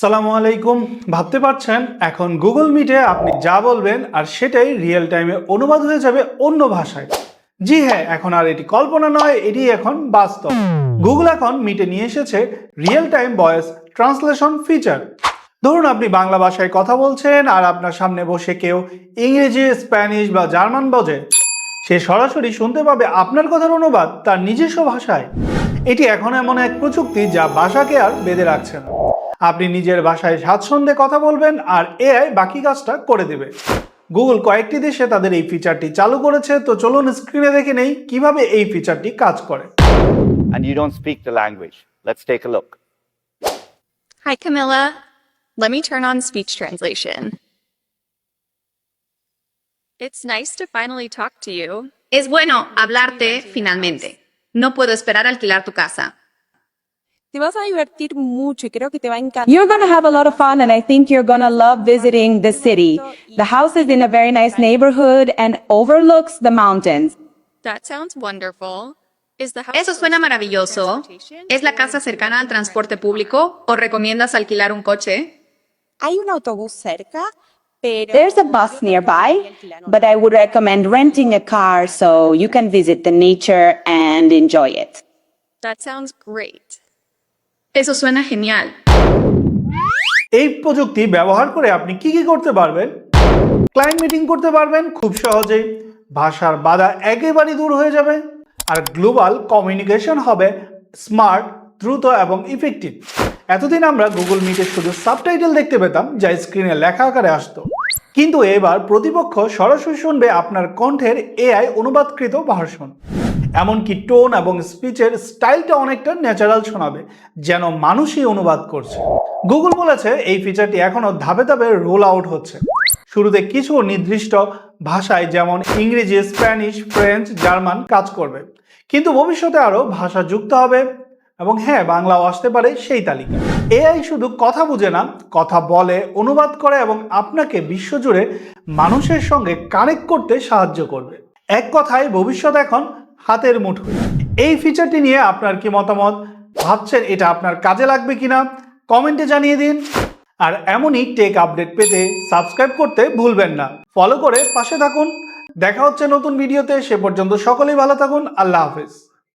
সালামু আলাইকুম। ভাবতে পারছেন, এখন গুগল মিটে আপনি যা বলবেন আর সেটাই রিয়েল টাইমে অনুবাদ হয়ে যাবে অন্য ভাষায়। জি হ্যাঁ এখন আর এটি কল্পনা নয়, এটি এখন বাস্তব। গুগল এখন মিটে নিয়ে এসেছে real time voice translation feature ধরুন আপনি বাংলা ভাষায় কথা বলছেন আর আপনার সামনে বসে কেউ ইংরেজি, স্প্যানিশ বা জার্মান বোঝে। সে সরাসরি শুনতে পাবে আপনার কথার অনুবাদ তার নিজস্ব ভাষায়। এটি এখন এমন এক প্রযুক্তি যা ভাষাকে আর বেঁধে রাখছে না। আপনি নিজের ভাষায় স্বাচ্ছন্দ্যে কথা বলবেন আর এআই বাকি কাজটা করে দেবে গুগল কয়েকটি দেশে তাদের এই ফিচারটি চালু করেছে তো চলুন স্ক্রিনে দেখে নেই কীভাবে এই ফিচারটি কাজ করে and you don't speak the language. Let's take a look. Hi, Camilla. Let me turn on speech translation. It's nice to finally talk to you. Es bueno hablarte finalmente. No puedo esperar alquilar tu casa. Te vas a divertir mucho y creo que te va a encantar. You're going to have a lot of fun, and I think you're going to love visiting the city. The house is in a very nice neighborhood and overlooks the mountains. That sounds wonderful. Is the house Eso close suena maravilloso. ¿Es la casa cercana al transporte público o recomiendas alquilar un coche? Hay un autobús cerca, pero... There's a bus nearby, but I would recommend renting a car so you can visit the nature and enjoy it. That sounds great. Eso suena genial. এই প্রযুক্তি ব্যবহার করে আপনি কি কি করতে পারবেন? Client meeting করতে পারবেন খুব সহজেই। ভাষার বাধা একেবারেই দূর হয়ে যাবে। আর গ্লোবাল কমিউনিকেশন হবে স্মার্ট দ্রুত এবং ইফেক্টিভ এতদিন আমরা গুগল মিটে শুধু সাবটাইটেল দেখতে পেতাম, যা স্ক্রিনে লেখা আকারে আসতো। কিন্তু এবার প্রতিপক্ষ সরাসরি শুনবে আপনার কণ্ঠের এআই অনুবাদকৃত ভার্সন। এমনকি টোন এবং স্পিচের স্টাইলটা অনেকটা ন্যাচারাল শোনাবে, যেন মানুষই অনুবাদ করছে। গুগল বলেছে এই ফিচারটি এখনও ধাপে ধাপে রোল আউট হচ্ছে। শুরুতে কিছু নির্দিষ্ট ভাষায় যেমন ইংরেজি, স্প্যানিশ, ফ্রেঞ্চ, জার্মান কাজ করবে। কিন্তু ভবিষ্যতে আরও ভাষা যুক্ত হবে এবং হ্যাঁ বাংলাও আসতে পারে সেই তালিকা। এআই শুধু কথা বুঝে না, কথা বলে, অনুবাদ করে এবং আপনাকে বিশ্বজুড়ে মানুষের সঙ্গে কানেক্ট করতে সাহায্য করবে। এক কথায় ভবিষ্যৎ এখন হাতের মুঠোয়। এই ফিচারটি নিয়ে আপনার কি মতামত? ভাবছেন এটা আপনার কাজে লাগবে কিনা? কমেন্টে জানিয়ে দিন। আর এমনই টেক আপডেট পেতে সাবস্ক্রাইব করতে ভুলবেন না। ফলো করে পাশে থাকুন। দেখা হচ্ছে নতুন ভিডিওতে সে পর্যন্ত সকলেই ভালো থাকুন। আল্লাহ হাফেজ।